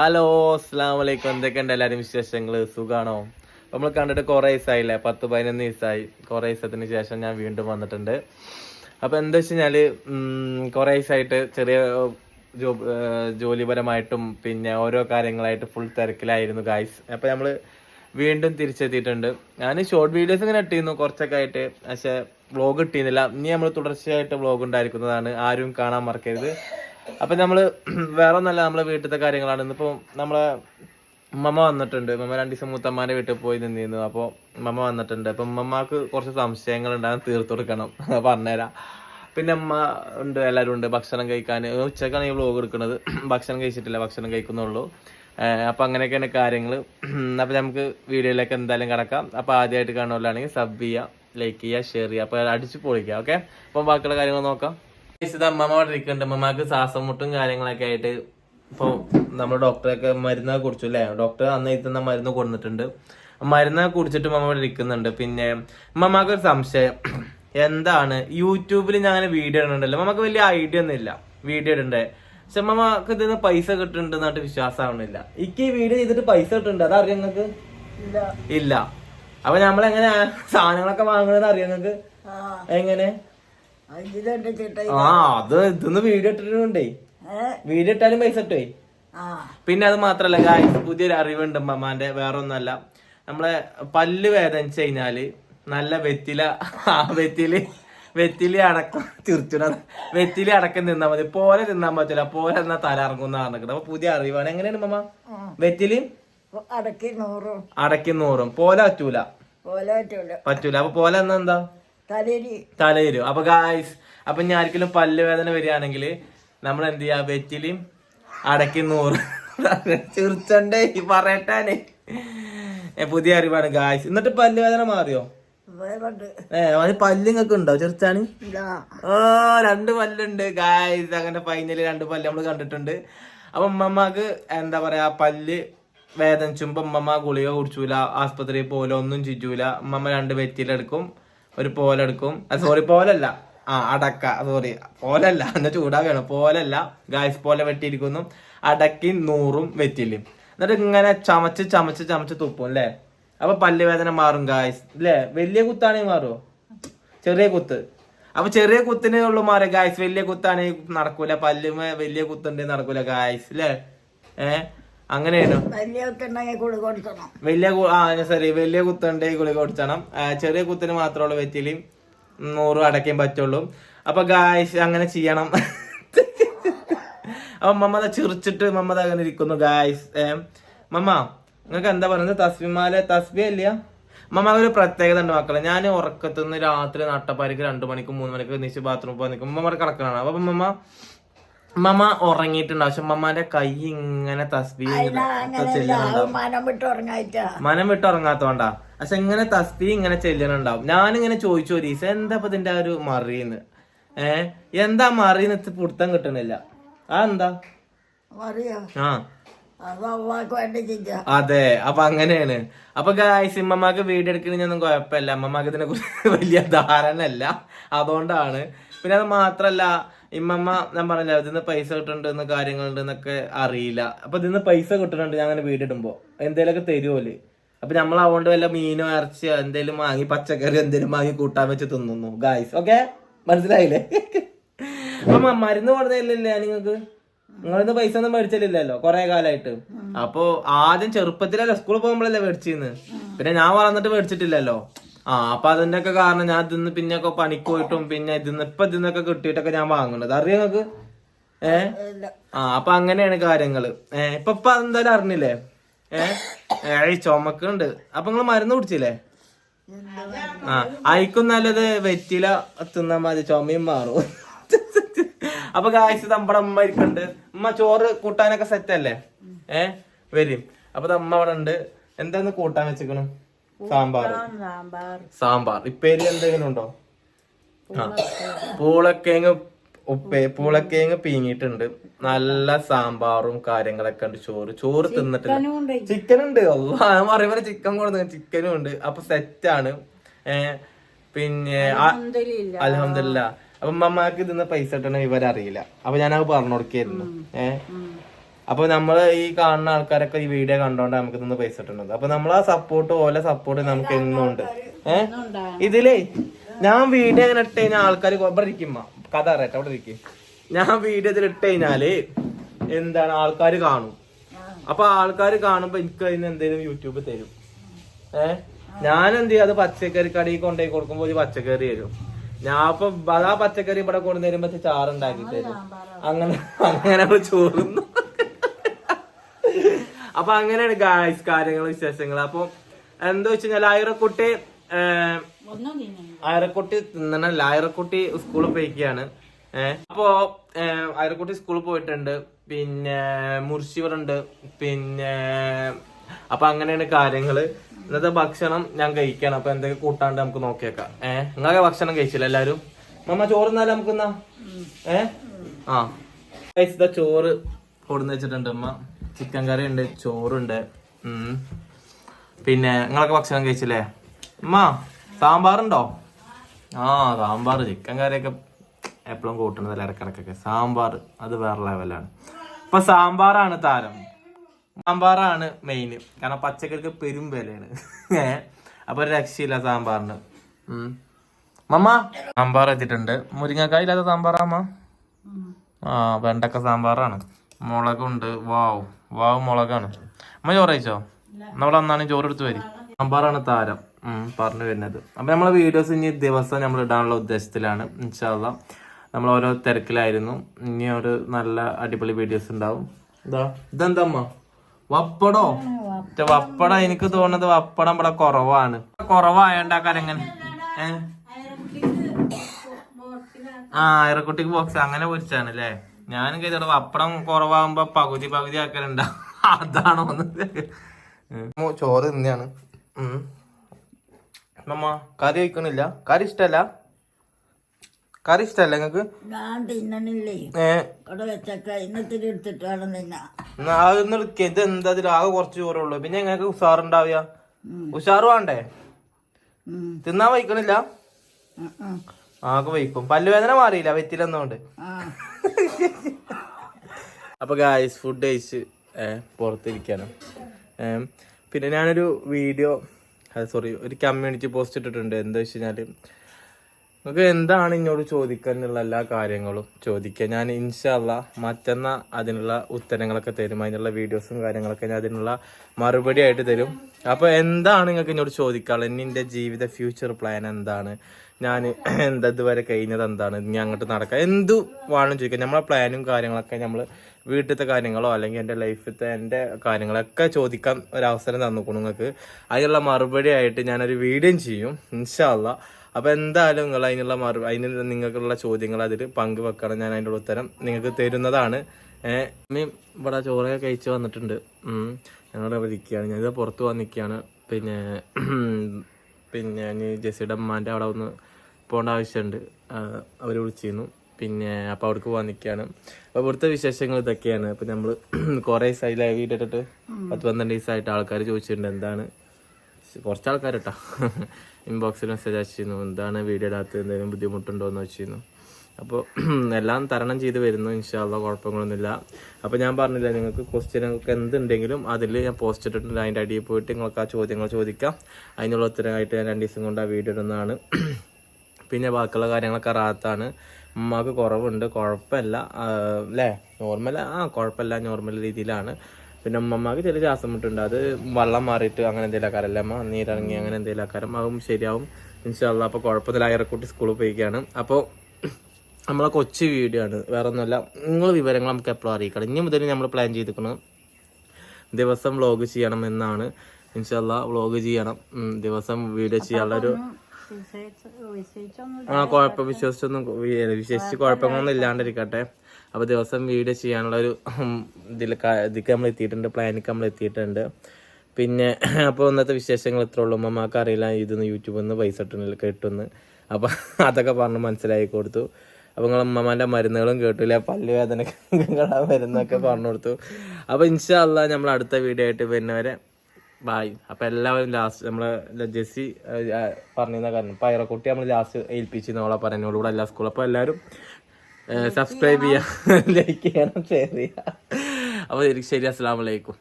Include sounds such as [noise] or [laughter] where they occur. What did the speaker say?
Hello അസ്സാം വലൈക്കും എന്തൊക്കെയുണ്ട് എല്ലാവരും വിശേഷങ്ങൾ സുഖാണോ? നമ്മൾ കണ്ടിട്ട് കുറേ ദിവസമായില്ലേ പത്ത് പതിനൊന്ന് ദിവസമായി കുറേ ദിവസത്തിന് ശേഷം ഞാൻ വീണ്ടും വന്നിട്ടുണ്ട്. അപ്പോൾ എന്താ വെച്ച് കഴിഞ്ഞാൽ കുറേ ദിവസമായിട്ട് ചെറിയ ജോബ് ജോലിപരമായിട്ടും പിന്നെ ഓരോ കാര്യങ്ങളായിട്ട് ഫുൾ തിരക്കിലായിരുന്നു ഗായ്സ് അപ്പോൾ നമ്മൾ വീണ്ടും തിരിച്ചെത്തിയിട്ടുണ്ട്. ഞാൻ ഷോർട്ട് വീഡിയോസ് ഇങ്ങനെ ഇട്ടിരുന്നു കുറച്ചൊക്കെ ആയിട്ട്. പക്ഷേ വ്ളോഗ് ഇട്ടിരുന്നില്ല. ഇനി നമ്മൾ തുടർച്ചയായിട്ട് വ്ളോഗ് ഉണ്ടായിരിക്കുന്നതാണ്. ആരും കാണാൻ മറക്കരുത്. അപ്പൊ നമ്മൾ വേറെ ഒന്നല്ല നമ്മളെ വീട്ടിലത്തെ കാര്യങ്ങളാണ്. ഇന്നിപ്പോ നമ്മളെ ഉമ്മമ്മ വന്നിട്ടുണ്ട്. ഉമ്മ രണ്ടു ദിവസം മൂത്തമ്മാന്റെ വീട്ടിൽ പോയി നിന്നിരുന്നു. അപ്പൊ ഉമ്മമ്മ വന്നിട്ടുണ്ട്. അപ്പൊ ഉമ്മമ്മക്ക് കുറച്ച് സംശയങ്ങൾ ഉണ്ടാകും തീർത്തു കൊടുക്കണം. പറഞ്ഞുതരാം. പിന്നെ അമ്മ ഉണ്ട് എല്ലാവരും ഉണ്ട്. ഭക്ഷണം കഴിക്കാൻ. ഉച്ചക്കാണ് ഈ വ്ലോഗ് എടുക്കുന്നത്. ഭക്ഷണം കഴിച്ചിട്ടില്ല ഭക്ഷണം കഴിക്കുന്നുള്ളൂ. അപ്പൊ അങ്ങനെയൊക്കെയാണ് കാര്യങ്ങൾ അപ്പൊ നമുക്ക് വീഡിയോയിലേക്ക് എന്തായാലും കിടക്കാം. അപ്പൊ ആദ്യമായിട്ട് കാണുകയാണെങ്കിൽ സബ് ചെയ്യുക ലൈക്ക് ചെയ്യുക ഷെയർ ചെയ്യുക അപ്പൊ അടിച്ച് പൊളിക്കുക ഓക്കെ? അപ്പൊ ബാക്കിയുള്ള കാര്യങ്ങൾ നോക്കാം. ഇത് അമ്മമ്മ അവിടെ ഇരിക്കുന്നുണ്ട്. അമ്മമ്മക്ക് ശ്വാസം മുട്ടും കാര്യങ്ങളൊക്കെ ആയിട്ട് ഇപ്പൊ നമ്മൾ ഡോക്ടറൊക്കെ മരുന്നൊക്കെ കുടിച്ചു അല്ലേ? ഡോക്ടർ അന്ന് എത്തുന്ന മരുന്ന് കൊടുത്തിട്ടുണ്ട് മരുന്നൊക്കെ കുടിച്ചിട്ട് അമ്മ ഇവിടെ ഇരിക്കുന്നുണ്ട്. പിന്നെ അമ്മമ്മക്ക് ഒരു സംശയം. എന്താണ്? യൂട്യൂബിൽ ഞാൻ അങ്ങനെ വീഡിയോ ഇടുന്നുണ്ടല്ലോ. നമുക്ക് വലിയ ഐഡിയ ഒന്നും ഇല്ല. വീഡിയോ ഇടണ്ടേ? പക്ഷെ അമ്മമ്മക്ക് ഇതിന് പൈസ കിട്ടുന്നുണ്ട് എന്നിട്ട് വിശ്വാസമാവണില്ല എനിക്ക് ഈ വീഡിയോ ചെയ്തിട്ട് പൈസ കിട്ടുന്നുണ്ട്. അതറിയാം നിങ്ങൾക്ക് ഇല്ല. അപ്പൊ നമ്മളെങ്ങനെ സാധനങ്ങളൊക്കെ വാങ്ങുന്നത് അറിയാം നിങ്ങൾക്ക് എങ്ങനെ? ആ അത് ഇതൊന്ന് വീഡിയോ ഇട്ടിട്ടുണ്ടേ വീഡിയോ ഇട്ടാലും പൈസ ഇട്ടേ പിന്നെ അത് മാത്രല്ല ഗായ്സ് പുതിയൊരു അറിവുണ്ട് മമ്മാന്റെ വേറെ ഒന്നല്ല നമ്മളെ പല്ല് വേദനിച്ചു കഴിഞ്ഞാൽ നല്ല വെറ്റില ആ വെറ്റിൽ വെറ്റിലി അടക്കം തീർച്ചയായിട്ടും വെറ്റിലി അടക്കം തിന്നാ മതി. പോലെ തിന്നാൻ പറ്റില്ല പോലെ എന്നാ തല ഇറങ്ങുന്ന പറഞ്ഞിട്ട് അപ്പൊ പുതിയ അറിവാണ്. എങ്ങനെയാണ് മമ്മ വെറ്റിലി? അടക്കി നൂറും. അടക്കി നൂറും. പോലെ പറ്റൂല. പോലെ പറ്റൂല. പറ്റൂല. അപ്പൊ പോലെ എന്നാ എന്താ? തലയിരും അപ്പൊ ഗായ്സ് അപ്പൊ ഞാൻ ആർക്കെങ്കിലും പല്ലുവേദന വരികയാണെങ്കിൽ നമ്മൾ എന്ത് ചെയ്യാ? വെറ്റിലും അടക്കി നൂറ്. ചിർച്ചണ്ടേ പറയട്ടാനേ. പുതിയ അറിവാണ് ഗായ്സ് എന്നിട്ട് പല്ലുവേദന മാറിയോ? ഏഹ് പല്ല്. നിങ്ങൾക്ക് ഉണ്ടോ? ചെറുച്ചാണ് ഓ രണ്ട് പല്ലുണ്ട്. ഗായ്സ് അങ്ങനെ ഫൈനൽ രണ്ട് പല്ല് നമ്മൾ കണ്ടിട്ടുണ്ട്. അപ്പൊ ഉമ്മമ്മക്ക് എന്താ പറയാ? പല്ല് വേദനിച്ചുമ്പോ ഉമ്മമ്മ ഗുളിക കുടിച്ചൂല ആസ്പത്രിയിൽ പോലെ ഒന്നും ചിറ്റൂല ഉമ്മമ്മ രണ്ട് വെറ്റിലെടുക്കും ഒരു പോലെടുക്കും. സോറി പോലല്ല. ആ അടക്ക. സോറി പോലല്ല. എന്നാ ചൂടാ വേണം പോലല്ല. ഗായ്സ് പോലെ വെട്ടിയിരിക്കുന്നു. അടക്കി നൂറും വെറ്റില്ല എന്നിട്ട് ഇങ്ങനെ ചമച്ച് ചമച്ച് ചമച്ച് തുപ്പും അല്ലേ അപ്പൊ പല്ല് വേദന മാറും ഗായ്സ് അല്ലേ വലിയ കുത്താണെങ്കിൽ മാറുമോ ചെറിയ കുത്ത്. അപ്പൊ ചെറിയ കുത്തിനെ ഉള്ളു മാറി ഗായ്സ് വലിയ കുത്താണെങ്കിൽ നടക്കൂല. പല്ലുമേ വലിയ കുത്തുണ്ടെങ്കിൽ നടക്കൂല ഗായ്സ് അല്ലേ ഏ? അങ്ങനെയാണോ. വലിയ ആ സോറി വലിയ കുത്തുണ്ടെങ്കിൽ ഗുളിക കൊടുക്കണം. ചെറിയ കുത്തിന് മാത്രമേ ഉള്ളൂ വെറ്റിലും നൂറും അടയ്ക്കാൻ പറ്റുള്ളൂ. അപ്പൊ ഗായ്സ് അങ്ങനെ ചെയ്യണം. അപ്പൊ മമ്മത ചിറിച്ചിട്ട് മമ്മത അങ്ങനെ ഇരിക്കുന്നു ഗായ്സ് മമ്മ നിങ്ങൾക്ക് എന്താ പറയുന്നത്? തസ്ബിമാല തസ്ബി അല്ല മമ്മ ഒരു പ്രത്യേകത ഉണ്ട് മക്കളെ. ഞാൻ ഉറക്കത്തുനിന്ന് രാത്രി നട്ടപ്പാരിക്ക് രണ്ടു മണിക്ക് മൂന്ന് മണിക്ക് നീച്ച് ബാത്റൂമിൽ പോയി നിൽക്കും. മമ്മ കിടക്കണതാണ്. അപ്പൊ മമ്മ മമ്മ ഉറങ്ങിയിട്ടുണ്ടാവും പക്ഷെ മമ്മാന്റെ കൈ ഇങ്ങനെ തസ്ബി മനം വിട്ട് ഉറങ്ങാത്തോണ്ടാ. പക്ഷെ ഇങ്ങനെ തസ്തി ഇങ്ങനെ ചെല്ലണുണ്ടാവും ഞാനിങ്ങനെ ചോദിച്ചു ഒരീസം എന്താ ഇപ്പൊ ഇതിന്റെ ഒരു മറിയെന്ന്? ഏ എന്താ മറിയെന്ന് പുടുത്തം കിട്ടണില്ല. ആ എന്താ? ആ. അത് അപ്പൊ അങ്ങനെയാണ്. അപ്പൊ ഗായ്സ് ഇമ്മമാക്ക് വീഡിയോ എടുക്കണമെന്നൊന്നും കുഴപ്പമില്ല. അമ്മമാക്ക് ഇതിനെ കുറിച്ച് വലിയ ധാരണ അല്ല അതുകൊണ്ടാണ്. പിന്നെ അത് മാത്രല്ല ഇമ്മമ്മ ഞാൻ പറഞ്ഞില്ല ഇതിന്ന് പൈസ കിട്ടുന്നുണ്ട് കാര്യങ്ങളുണ്ട് എന്നൊക്കെ അറിയില്ല. അപ്പൊ ഇതിന്ന് പൈസ കിട്ടുന്നുണ്ട് ഞാൻ അങ്ങനെ വീടിടുമ്പോ എന്തേലൊക്കെ തരുമല്ലേ അപ്പൊ നമ്മൾ അതുകൊണ്ട് വല്ല മീനോ ഇറച്ചിയോ എന്തേലും വാങ്ങി പച്ചക്കറി എന്തേലും വാങ്ങി കൂട്ടാൻ വെച്ച് തിന്നുന്നു. ഗായ്സ് ഓക്കെ മനസ്സിലായില്ലേ? അപ്പൊ മരുന്ന് കൊടുത്തില്ലല്ലേ നിങ്ങൾക്ക്? നിങ്ങളിന്ന് പൈസ ഒന്നും മേടിച്ചില്ലല്ലോ കൊറേ കാലമായിട്ട് അപ്പൊ ആദ്യം ചെറുപ്പത്തിലല്ലേ സ്കൂളിൽ പോകുമ്പോഴല്ലേ മേടിച്ചിന്ന്? പിന്നെ ഞാൻ വളർന്നിട്ട് മേടിച്ചിട്ടില്ലല്ലോ. ആ അപ്പൊ അതിന്റെ ഒക്കെ കാരണം ഞാൻ ഇതിന്ന് പിന്നെയൊക്കെ പണിക്ക് പോയിട്ടും പിന്നെ ഇതിന്ന് ഇപ്പൊ ഇതിന്നൊക്കെ കിട്ടിയിട്ടൊക്കെ ഞാൻ വാങ്ങുന്നത്. അറിയാം നിങ്ങക്ക്? ഏ? ആ അപ്പൊ അങ്ങനെയാണ് കാര്യങ്ങൾ. ഏ ഇപ്പൊ ഇപ്പൊ എന്തായാലും അറിഞ്ഞില്ലേ? ഏ? ഏയ് ചുമക്കുണ്ട്. അപ്പൊ നിങ്ങൾ മരുന്ന് കുടിച്ചില്ലേ? ആ അയക്കും നല്ലത് വെറ്റില തിന്നാൻ മതി ചുമയും മാറും. അപ്പൊ കാഴ്ച നമ്മുടെ അമ്മ ഇരിക്കുന്നുണ്ട് അമ്മ ചോറ് കൂട്ടാനൊക്കെ സെറ്റ് അല്ലേ? ഏ? വരും. അപ്പൊ അമ്മ അവിടെ ഉണ്ട് എന്താന്ന് കൂട്ടാൻ വെച്ചിക്കണു? സാമ്പാർ. സാമ്പാർ. സാമ്പാർ. ഇപ്പേരി എന്തെങ്കിലും ഉണ്ടോ? ആ. പൂളക്കേങ്ങ് ഉപ്പേ പൂളക്കേങ്ങ് പീങ്ങിയിട്ടുണ്ട്. നല്ല സാമ്പാറും കാര്യങ്ങളൊക്കെ ഉണ്ട് ചോറ്. ചോറ് തിന്നിട്ടില്ല. ചിക്കൻ ഉണ്ട് പറയുമ്പോൾ ഞാൻ ചിക്കൻ കൊടുത്തു ചിക്കനും ഉണ്ട്. അപ്പൊ സെറ്റാണ് ആണ്. പിന്നെ അലഹമില്ല അപ്പൊ മമ്മക്ക് ഇതിന്ന് പൈസ കിട്ടണ ഇവരറിയില്ല അപ്പൊ ഞാൻ അത് പറഞ്ഞു കൊടുക്കായിരുന്നു ഏ? അപ്പൊ നമ്മൾ ഈ കാണുന്ന ആൾക്കാരൊക്കെ ഈ വീഡിയോ കണ്ടോണ്ട് നമുക്ക് നിന്ന് പൈസ കിട്ടുന്നത് അപ്പൊ ആ സപ്പോർട്ട് ഓല സപ്പോർട്ട് നമുക്ക് എന്നും ഉണ്ട് ഏഹ് ഇതിലേ ഞാൻ വീഡിയോ അങ്ങനെ ഇട്ട് കഴിഞ്ഞാൽ ആൾക്കാർ ഇവിടെ ഇരിക്കുമ്പ കഥ അറിയട്ടെ അവിടെ ഇരിക്കും. ഞാൻ വീഡിയോ ഇതിൽ ഇട്ട് കഴിഞ്ഞാൽ എന്താണ് ആൾക്കാർ കാണും. അപ്പൊ ആൾക്കാർ കാണുമ്പോ എനിക്ക് അതിന് എന്തെങ്കിലും യൂട്യൂബ് തരും. ഏഹ് ഞാൻ എന്ത് ചെയ്യും അത് പച്ചക്കറി കടയിൽ കൊണ്ടുപോയി കൊടുക്കുമ്പോൾ ഒരു പച്ചക്കറി തരും. ഞാൻ അപ്പൊ അതാ പച്ചക്കറി ഇവിടെ കൊണ്ടുവരുമ്പോ ചാറുണ്ടാക്കി തരും. അങ്ങനെ അങ്ങനെ ചോറുന്നു. അപ്പൊ അങ്ങനെയാണ് ഗായ്സ് കാര്യങ്ങൾ വിശേഷങ്ങൾ അപ്പൊ എന്താ വെച്ച് കഴിഞ്ഞാൽ ആയിരക്കുട്ടി ആയിരക്കുട്ടി തിന്നണല്ല. ആയിരക്കുട്ടി സ്കൂളിൽ പോയിക്കാണ്. ഏഹ് അപ്പോ ആയിരക്കുട്ടി സ്കൂളിൽ പോയിട്ടുണ്ട്. പിന്നെ മുർശിവറുണ്ട് പിന്നെ അപ്പൊ അങ്ങനെയാണ് കാര്യങ്ങൾ. ഇന്നത്തെ ഭക്ഷണം ഞാൻ കഴിക്കണം. അപ്പൊ എന്തൊക്കെ കൂട്ടാണ്ട് നമുക്ക് നോക്കിയേക്കാം. ഏഹ് നിങ്ങളൊക്കെ ഭക്ഷണം കഴിച്ചില്ല എല്ലാരും? മമ്മ ചോറുന്നാലും നമുക്ക് എന്നാ ഏഹ് ആ. ചോറ് കൊടുന്ന് വെച്ചിട്ടുണ്ട് അമ്മ ചിക്കൻ കറി ഉണ്ട് ചോറുണ്ട്. പിന്നെ നിങ്ങളൊക്കെ ഭക്ഷണം കഴിച്ചില്ലേ? അമ്മ സാമ്പാറുണ്ടോ? ആ സാമ്പാർ. ചിക്കൻ കറിയൊക്കെ എപ്പോഴും കൂട്ടണതല്ല ഇടക്കിടക്കൊക്കെ. സാമ്പാർ അത് വേറെ ലെവലാണ് ഇപ്പൊ സാമ്പാറാണ് താരം. സാമ്പാറാണ് മെയിൻ കാരണം പച്ചക്കറിക്ക് പെരും വിലയാണ്. [laughs] ഏഹ് അപ്പൊ രക്ഷയില്ല സാമ്പാറിന്. മമ്മ സാമ്പാർ എത്തിയിട്ടുണ്ട് മുരിങ്ങക്കായ ഇല്ലാത്ത സാമ്പാറാമ്മ ആ വെണ്ടക്ക സാമ്പാറാണ്. മുളകുണ്ട്. വാവ് വാവ് മുളകാണ്. അമ്മ ചോറ് കഴിച്ചോ? നമ്മൾ അന്നാണ് ചോറ് എടുത്ത് വരും. സാമ്പാറാണ് താരം. പറഞ്ഞു വരുന്നത്. അപ്പൊ നമ്മളെ വീഡിയോസ് ഇനി ദിവസം നമ്മൾ ഇടാനുള്ള ഉദ്ദേശത്തിലാണ്. ഇൻഷാല്ല നമ്മൾ ഓരോ തിരക്കിലായിരുന്നു. ഇനി ഒരു നല്ല അടിപൊളി വീഡിയോസ് ഉണ്ടാവും. ഇതാ ഇതെന്താ അമ്മ? വപ്പടോ? വപ്പട വപ്പടം എനിക്ക് തോന്നുന്നത് വപ്പടം ഇവിടെ കുറവാണ്. കുറവായോണ്ടാക്കാൻ എങ്ങനെ? ഏഹ് ആ ഇറക്കുട്ടിക്ക് ബോക്സ് അങ്ങനെ പൊരിച്ചാണ് അല്ലേ ഞാനും കരുതണം പപ്പടം കുറവാകുമ്പോ പകുതി പകുതി ആക്കലുണ്ട. അതാണോ ചോറ് തന്നെയാണ് നമ്മ കറി വയ്ക്കണില്ല. കറി ഇഷ്ടല്ല? കറി ഇഷ്ടല്ല നിങ്ങക്ക്? ഞാൻ തിന്നണില്ലേ? ഏ. അവിടെ വെച്ചൊക്കെ. ഇന്നത്തിരി എടുത്തിട്ട് വേണം തിന്നാ എന്നാ അതൊന്നും എടുക്ക. ഇത് എന്താ? ഇതിൽ ആകെ കുറച്ച് ചോറുള്ളൂ പിന്നെ ഞങ്ങൾക്ക് ഉഷാറുണ്ടാവുക. ഉഷാറ് വേണ്ടേ. തിന്നാൻ വയ്ക്കണില്ല. ആകെ വയ്ക്കും പല്ലുവേദന മാറിയില്ല വെറ്റിലൊന്നുകൊണ്ട്. അപ്പൊ ഗായ്സ് ഫുഡ് കഴിച്ച് പുറത്തിരിക്കാനും പിന്നെ ഞാനൊരു വീഡിയോ സോറി ഒരു കമ്മ്യൂണിറ്റി പോസ്റ്റ് ഇട്ടിട്ടുണ്ട്. എന്താ വെച്ച് കഴിഞ്ഞാൽ നിങ്ങൾക്ക് എന്താണ് ഇങ്ങോട്ട് ചോദിക്കാനുള്ള എല്ലാ കാര്യങ്ങളും? ചോദിക്കുക. ഞാൻ ഇൻഷല്ല മറ്റെന്ന അതിനുള്ള ഉത്തരങ്ങളൊക്കെ തരും. അതിനുള്ള വീഡിയോസും കാര്യങ്ങളൊക്കെ ഞാൻ അതിനുള്ള മറുപടി ആയിട്ട് തരും. അപ്പോൾ എന്താണ് നിങ്ങൾക്ക് എന്നോട് ചോദിക്കാനുള്ളത്? എന്റെ ജീവിത ഫ്യൂച്ചർ പ്ലാൻ എന്താണ്? ഞാൻ എന്താ ഇതുവരെ കഴിഞ്ഞത് എന്താണ്? ഇനി അങ്ങോട്ട് നടക്കുക എന്തു വേണം ചോദിക്കുക. നമ്മളെ പ്ലാനും കാര്യങ്ങളൊക്കെ നമ്മൾ വീട്ടിലത്തെ കാര്യങ്ങളോ അല്ലെങ്കിൽ എന്റെ ലൈഫിലത്തെ എന്റെ കാര്യങ്ങളൊക്കെ ചോദിക്കാൻ ഒരു അവസരം തന്നിക്കണം നിങ്ങൾക്ക്. അതിനുള്ള മറുപടി ആയിട്ട് ഞാനൊരു വീഡിയോ ചെയ്യും. ഇൻഷാല്ല അപ്പൊ എന്തായാലും നിങ്ങൾ അതിനുള്ള മറു അതിന് നിങ്ങൾക്കുള്ള ചോദ്യങ്ങൾ അതിൽ പങ്കുവെക്കണം. ഞാൻ അതിന്റെ ഉത്തരം നിങ്ങൾക്ക് തരുന്നതാണ്. ഇവിടെ ചോറൊക്കെ കഴിച്ച് വന്നിട്ടുണ്ട്. അവിടെ ഇരിക്കുകയാണ്. ഞാനിത് പുറത്ത് വന്നിരിക്കുകയാണ് പിന്നെ പിന്നെ ഞാൻ ജെസ്സിയുടെ അമ്മാന്റെ അവിടെ ഒന്ന് പോകേണ്ട ആവശ്യമുണ്ട്. അവർ വിളിച്ചിരുന്നു. പിന്നെ അപ്പോൾ അവിടേക്ക് പോകാൻ നിൽക്കുകയാണ്. അപ്പോൾ ഇവിടുത്തെ വിശേഷങ്ങൾ ഇതൊക്കെയാണ്. അപ്പോൾ നമ്മൾ [clears throat] കുറേ ദിവസമായി ലൈവ് ഇട്ടിട്ട് പത്ത് പന്ത്രണ്ട് ദിവസമായിട്ട് ആൾക്കാർ ചോദിച്ചിട്ടുണ്ട് എന്താണ് കുറച്ച് ആൾക്കാർ കേട്ടോ ഇൻബോക്സിൽ മെസ്സേജ് അയച്ചിരുന്നു എന്താണ് വീഡിയോ ഇടാത്തത്? എന്തെങ്കിലും ബുദ്ധിമുട്ടുണ്ടോ എന്ന് വെച്ചിരുന്നു അപ്പോൾ [clears throat] എല്ലാം തരണം ചെയ്ത് വരുന്നു. ഇൻഷാല്ല കുഴപ്പങ്ങളൊന്നുമില്ല. അപ്പോൾ ഞാൻ പറഞ്ഞില്ല നിങ്ങൾക്ക് ക്വസ്റ്റ്യനൊക്കെ എന്തുണ്ടെങ്കിലും അതിൽ ഞാൻ പോസ്റ്റ് ഇട്ടിട്ടുണ്ട്. അതിന്റെ അടിയിൽ പോയിട്ട് നിങ്ങൾക്ക് ആ ചോദ്യങ്ങൾ ചോദിക്കാം. അതിനുള്ള ഉത്തരമായിട്ട് ഞാൻ രണ്ട് ദിവസം കൊണ്ട് ആ വീഡിയോ ഇടുന്നതാണ്. [clears throat] പിന്നെ ബാക്കിയുള്ള കാര്യങ്ങളൊക്കെ റാത്താണ്. ഉമ്മാക്ക് കുറവുണ്ട്. കുഴപ്പമില്ല. അല്ലേ? നോർമൽ ആ കുഴപ്പമില്ല. നോർമൽ രീതിയിലാണ്. പിന്നെ അമ്മമ്മക്ക് ചെറിയ ശ്വാസം മുട്ടുണ്ട് അത് വെള്ളം മാറിയിട്ട് അങ്ങനെ എന്തെങ്കിലും ആക്കാരല്ല അമ്മ? നീരിറങ്ങി അങ്ങനെ എന്തെങ്കിലും ആക്കാരം അതും ശരിയാവും. ഇൻഷാല്ല അപ്പോൾ കുഴപ്പമില്ല അയറക്കുട്ടി സ്കൂളിൽ പോയിക്കാണ് അപ്പോൾ നമ്മളെ കൊച്ചു വീഡിയോ ആണ്. വേറെ ഒന്നുമല്ല നിങ്ങൾ വിവരങ്ങൾ നമുക്ക് എപ്പോഴും അറിയിക്കണം. ഇനി മുതൽ നമ്മൾ പ്ലാൻ ചെയ്തിരിക്കണം ദിവസം വ്ളോഗ് ചെയ്യണം എന്നാണ്. ഇൻഷാല്ല വ്ളോഗ് ചെയ്യണം. ദിവസം വീഡിയോ ചെയ്യാനുള്ള ഒരു ആ കുഴപ്പം. വിശ്വസിച്ചൊന്നും വിശ്വസിച്ച് കുഴപ്പങ്ങളൊന്നും ഇല്ലാണ്ടിരിക്കട്ടെ അപ്പോൾ ദിവസം വീഡിയോ ചെയ്യാനുള്ള ഒരു ഇതിൽ ഇതിക്ക് നമ്മൾ എത്തിയിട്ടുണ്ട്. പ്ലാനിക്ക് നമ്മൾ എത്തിയിട്ടുണ്ട്. പിന്നെ അപ്പോൾ ഇന്നത്തെ വിശേഷങ്ങൾ ഇത്ര ഉള്ളൂ. അമ്മമാർക്ക് അറിയില്ല ഇതൊന്ന് യൂട്യൂബിൽ നിന്ന് പൈസ കിട്ടുന്നു. അപ്പോൾ അതൊക്കെ പറഞ്ഞു മനസ്സിലാക്കി കൊടുത്തു. അപ്പോൾ നിങ്ങൾ അമ്മമാന്റെ മരുന്നുകളും കേട്ടില്ല. പല്ലുവേദന മരുന്നൊക്കെ പറഞ്ഞു കൊടുത്തു. അപ്പോൾ ഇൻഷാല്ല നമ്മൾ അടുത്ത വീഡിയോ ആയിട്ട് വരുന്നവരെ ബായ് അപ്പൊ എല്ലാവരും ലാസ്റ്റ് നമ്മളെ ജെസ്സി പറഞ്ഞിരുന്ന കാരണം പയറക്കുട്ടി നമ്മൾ ലാസ്റ്റ് ഏൽപ്പിച്ച് നമ്മളെ കൂടെ എല്ലാ സ്കൂളും അപ്പൊ എല്ലാവരും സബ്സ്ക്രൈബ് ചെയ്യുക ലൈക്ക് [laughs] ചെയ്യണം ഷെയർ ചെയ്യുക അപ്പോൾ ശരി അസ്സാം വലൈക്കും